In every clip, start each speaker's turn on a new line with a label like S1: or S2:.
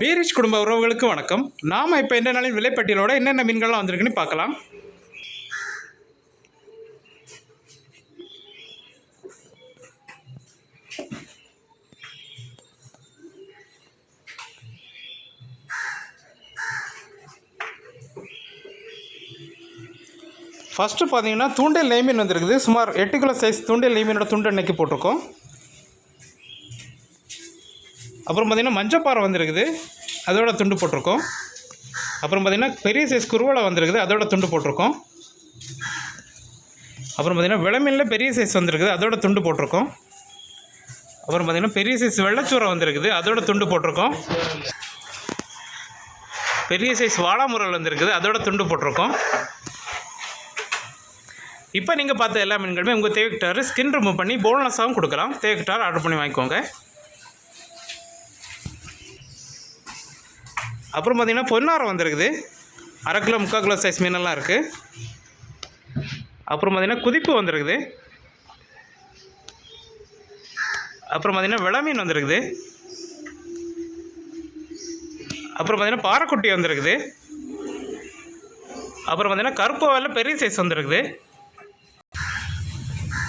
S1: பீரிச் குடும்ப உறவுகளுக்கு வணக்கம். நாம் இப்போ என்ன நாளின் விலைப்பட்டியலோட என்னென்ன மீன்கள்லாம் வந்திருக்குன்னு பார்க்கலாம். ஃபஸ்ட்டு பார்த்தீங்கன்னா தூண்டில் நெய்மீன் வந்திருக்குது. சுமார் எட்டு கிலோ சைஸ் தூண்டில் நெய்மீனோட துண்டு அன்னைக்கு போட்டிருக்கோம். அப்புறம் பார்த்திங்கன்னா மஞ்சப்பாறை வந்திருக்குது. அதோட துண்டு போட்டிருக்கோம். அப்புறம் பார்த்திங்கன்னா பெரிய சைஸ் குருவலை வந்திருக்குது. அதோட துண்டு போட்டிருக்கோம். அப்புறம் பார்த்திங்கன்னா விளமீனில் பெரிய சைஸ் வந்திருக்குது. அதோட துண்டு போட்டிருக்கோம். அப்புறம் பார்த்திங்கன்னா பெரிய சைஸ் வெள்ளச்சூரை வந்திருக்குது. அதோட துண்டு போட்டிருக்கோம். பெரிய சைஸ் வாழாமுரல் வந்திருக்குது. அதோட துண்டு போட்டிருக்கோம். இப்போ நீங்கள் பார்த்த எல்லா மீன்களுமே உங்கள் தேவைக்கிட்டாரு ஸ்கின் ரிமூவ் பண்ணி போனஸாகவும் கொடுக்கலாம். தேவைக்கிட்டார் ஆர்டர் பண்ணி வாங்கிக்கோங்க. அப்புறம் பார்த்தீங்கன்னா பொன்னாரம் வந்திருக்குது. அரை கிலோ முக்கால் கிலோ சைஸ் மீனெல்லாம் இருக்குது அப்புறம் பார்த்தீங்கன்னா குதிப்பு வந்திருக்குது. அப்புறம் பார்த்தீங்கன்னா விள மீன் வந்திருக்குது. அப்புறம் பார்த்தீங்கன்னா பாறைக்குட்டி வந்திருக்குது. அப்புறம் பார்த்தீங்கன்னா கருப்பு பெரிய சைஸ் வந்திருக்குது.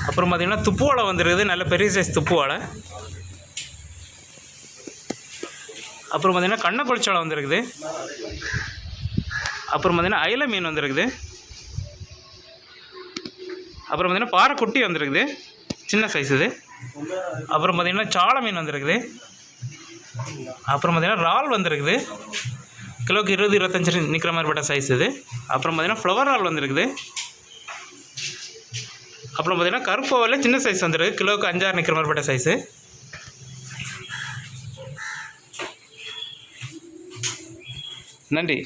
S1: அப்புறம் பார்த்தீங்கன்னா துப்பு வாழை வந்துருக்குது. நல்ல பெரிய சைஸ் துப்பு வலை அப்புறம் பார்த்திங்கன்னா கண்ணை குளிச்சாலை வந்துருக்குது. அப்புறம் பார்த்திங்கன்னா அயில மீன் வந்துருக்குது. அப்புறம் பார்த்திங்கன்னா பாறைக்குட்டி வந்திருக்குது. வந்துருக்குது சின்ன சைஸ் இது. அப்புறம் பார்த்தீங்கன்னா சாலை மீன் வந்துருக்குது. அப்புறம் பார்த்திங்கன்னா இறால் வந்துருக்குது. கிலோக்கு இருபது இருபத்தஞ்சு நிற்கிற மாதிரி பட்ட சைஸ் இது. அப்புறம் பார்த்திங்கன்னா ஃப்ளவர் இறால் வந்துருக்குது. அப்புறம் பார்த்தீங்கன்னா கருப்பு சின்ன சைஸ் வந்துருக்கு. கிலோவுக்கு அஞ்சாறு நிற்கிற மாதிரி பட்ட சைஸு நன்றி.